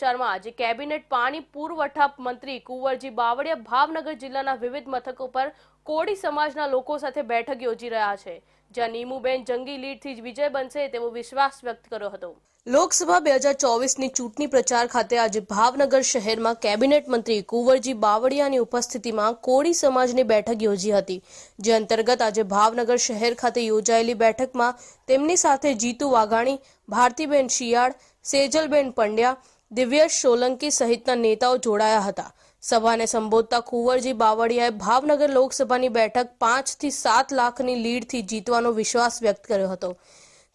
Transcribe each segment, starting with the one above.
પ્રચારમાં આજે કેબિનેટ પાણી પુરવઠા મંત્રી કુંવરજી બાવળિયા ભાવનગર જિલ્લાના વિવિધ મથકો પર કોળી સમાજના લોકો સાથે બેઠક યોજી રહ્યા છે, જ્યાં નીમુબેન જંગી લીડથી જ વિજય બનશે તેવો વિશ્વાસ વ્યક્ત કર્યો હતો. લોકસભા બે હજાર ચોવીસની ચૂંટણી પ્રચાર ખાતે આજે ભાવનગર શહેરમાં કેબિનેટ મંત્રી કુંવરજી બાવળિયાની ઉપસ્થિતિમાં કોળી સમાજની બેઠક યોજી હતી, જે અંતર્ગત આજે ભાવનગર શહેર ખાતે યોજાયેલી બેઠકમાં તેમની સાથે જીતુ વાઘાણી, ભારતીબેન શિયાળ, સેજલબેન પંડ્યા દિવ્યેશ સોલંકી સહિતના નેતાઓ જોડાયા હતા. સભાને સંબોધતા કુંવરજી બાવળિયાએ ભાવનગર લોકસભાની બેઠક પાંચથી સાત લાખની લીડથી જીતવાનો વિશ્વાસ વ્યક્ત કર્યો હતો.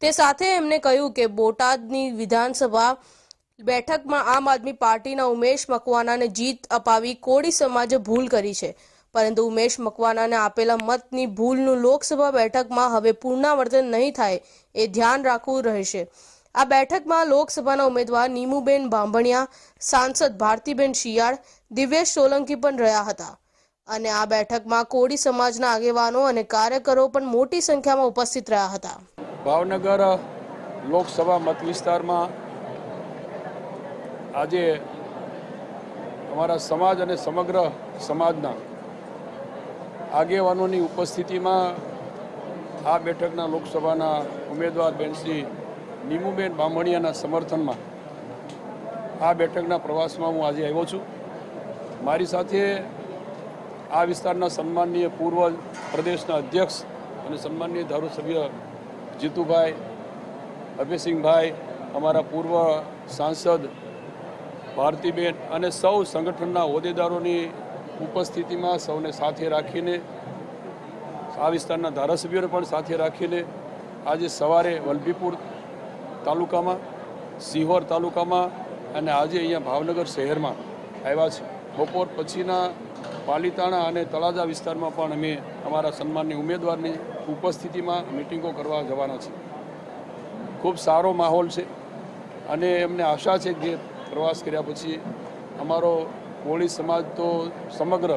તે સાથે એમને કહ્યું કે બોટાદની વિધાનસભા બેઠકમાં આમ આદમી પાર્ટીના ઉમેશ મકવાનાને જીત અપાવી કોળી સમાજે ભૂલ કરી છે. પરંતુ ઉમેશ મકવાનાને આપેલા મતની ભૂલનું લોકસભા બેઠકમાં હવે પુનરાવર્તન નહીં થાય એ ધ્યાન રાખવું રહેશે. આ બેઠકમાં લોકસભાના ઉમેદવાર નીમુબેન બાંભણિયા, સાંસદ ભારતીબેન શિયાળ, દિવ્યેશ સોલંકી પણ રહ્યા હતા. અને આ બેઠકમાં કોળી સમાજના આગેવાનો અને કાર્યકરો પણ મોટી સંખ્યામાં ઉપસ્થિત રહ્યા હતા. ભાવનગર લોકસભા મત વિસ્તારમાં આજે અમારા સમાજ અને સમગ્ર સમાજના આગેવાનોની ઉપસ્થિતિમાં આ બેઠકના લોકસભાના ઉમેદવાર બેન નીમુબેન બામણિયાના સમર્થનમાં આ બેઠકના પ્રવાસમાં હું આજે આવ્યો છું. મારી સાથે આ વિસ્તારના સન્માનનીય પૂર્વ પ્રદેશના અધ્યક્ષ અને સન્માનનીય ધારાસભ્ય જીતુભાઈ, અભયસિંહભાઈ, અમારા પૂર્વ સાંસદ ભારતીબેન અને સૌ સંગઠનના હોદ્દેદારોની ઉપસ્થિતિમાં સૌને સાથે રાખીને, આ વિસ્તારના ધારાસભ્યોને પણ સાથે રાખીને આજે સવારે વલભીપુર તાલુકામાં, સિહોર તાલુકામાં અને આજે અહીંયા ભાવનગર શહેરમાં આવ્યા છે. બપોર પછીના પાલીતાણા અને તળાજા વિસ્તારમાં પણ અમે અમારા સન્માનની ઉમેદવારની ઉપસ્થિતિમાં મિટિંગો કરવા જવાના છે ખૂબ સારો માહોલ છે અને એમને આશા છે કે પ્રવાસ કર્યા પછી અમારો કોળી સમાજ તો સમગ્ર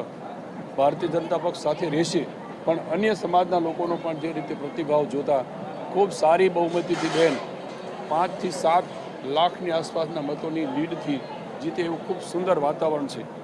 ભારતીય જનતા પક્ષ સાથે રહેશે, પણ અન્ય સમાજના લોકોનો પણ જે રીતે પ્રતિભાવ જોતા ખૂબ સારી બહુમતીથી બેન પાંચથી સાત લાખની આસપાસના મતોની લીડથી જીતે એવું ખૂબ સુંદર વાતાવરણ છે.